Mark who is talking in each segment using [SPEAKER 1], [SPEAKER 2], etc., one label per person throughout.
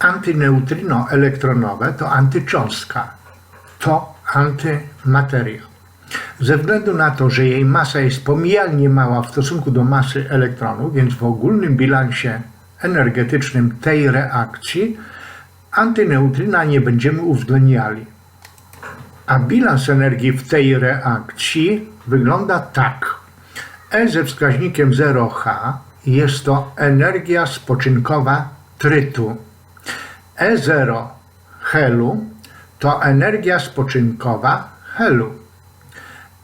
[SPEAKER 1] Antyneutrino elektronowe to antycząstka, to antymateria. Ze względu na to, że jej masa jest pomijalnie mała w stosunku do masy elektronu, więc w ogólnym bilansie energetycznym tej reakcji antyneutrina nie będziemy uwzględniali. A bilans energii w tej reakcji wygląda tak. E ze wskaźnikiem 0H jest to energia spoczynkowa trytu. E0 helu to energia spoczynkowa helu.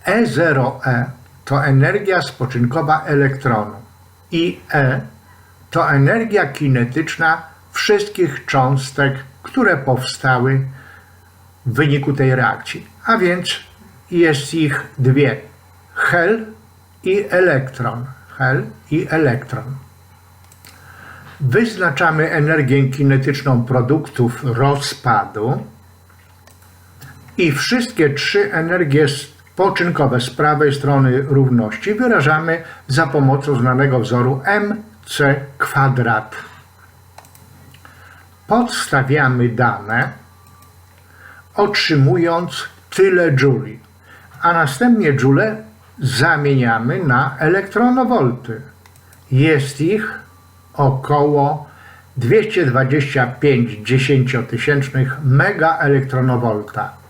[SPEAKER 1] E0E to energia spoczynkowa elektronu. I E to energia kinetyczna wszystkich cząstek, które powstały w wyniku tej reakcji. A więc jest ich dwie: hel i elektron. Hel i elektron. Wyznaczamy energię kinetyczną produktów rozpadu i wszystkie trzy energie spoczynkowe z prawej strony równości wyrażamy za pomocą znanego wzoru mc kwadrat. Podstawiamy dane, otrzymując tyle jouli, a następnie joule zamieniamy na elektronowolty. Jest ich około 225 dziesięciotysięcznych mega elektronowolta.